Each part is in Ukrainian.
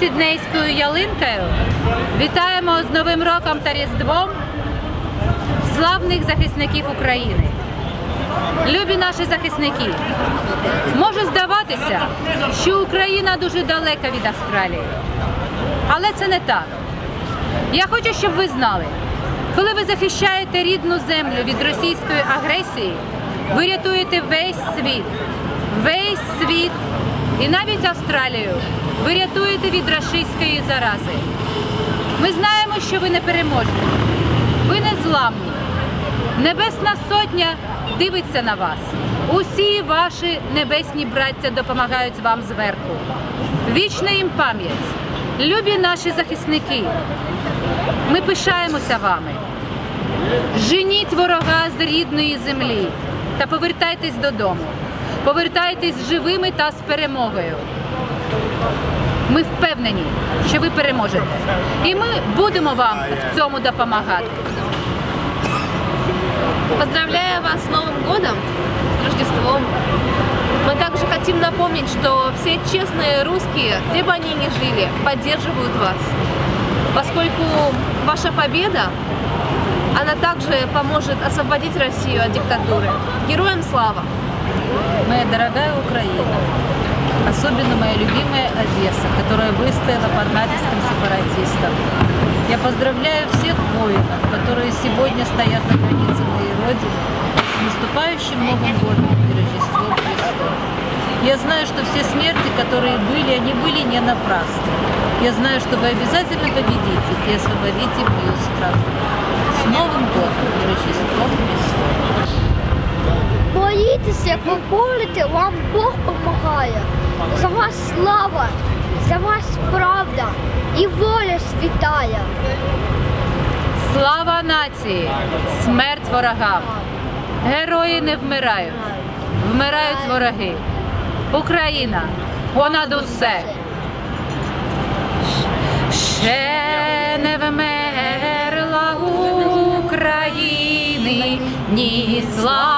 сіднейською ялинкою вітаємо з Новим роком та Різдвом славних захисників України. Любі наші захисники, може здаватися, що Україна дуже далека від Австралії. Але це не так. Я хочу, щоб ви знали, коли ви захищаєте рідну землю від російської агресії, ви рятуєте весь світ, весь світ і навіть Австралію ви рятуєте від рашистської зарази. Ми знаємо, що ви не переможні, ви не зламні. Небесна сотня дивиться на вас. Усі ваші небесні браття допомагають вам зверху. Вічна їм пам'ять, любі наші захисники. Ми пишаємося вами. Женіть ворога з рідної землі та повертайтесь додому. Повертайтесь живими та з перемогою. Ми впевнені, що ви переможете. І ми будемо вам в цьому допомагати. Поздравляю вас с Новым годом, с Рождеством. Мы также хотим напомнить, что все честные русские, где бы они ни жили, поддерживают вас. Поскольку ваша победа, она также поможет освободить Россию от диктатуры. Героям слава! Моя дорогая Украина, особенно моя любимая Одесса, которая выстояла под натиском сепаратистов. Я поздравляю всех воинов, которые сегодня стоят на границе моей Родины с наступающим Новым годом и Рождеством Христовым. Я знаю, что все смерти, которые были, они были не напрасны. Я знаю, что вы обязательно победите и освободите мою страну. С Новым годом и Рождеством Христовым! Боїтеся, поборете, вам Бог допомагає. За вас слава, за вас правда і воля світає. Слава нації! Смерть ворогам! Герої не вмирають, вмирають вороги. Україна понад усе. Ще не вмерла України ні слава,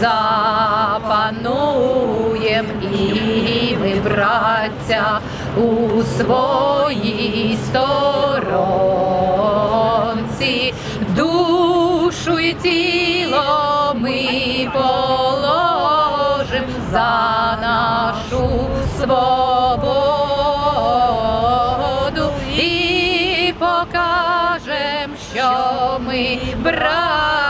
запануєм і ми, браття, у своїй сторонці, душу і тіло ми положим за нашу свободу і покажем, що ми браття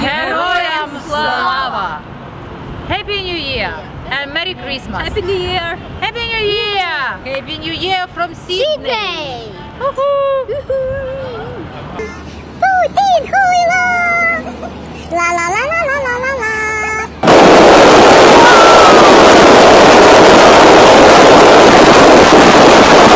Героям слава! Happy New Year and Merry Christmas! Happy New Year! Happy New Year! Happy New Year from Sydney! Woohoo! Woohoo! Putin Хуйло! La la la!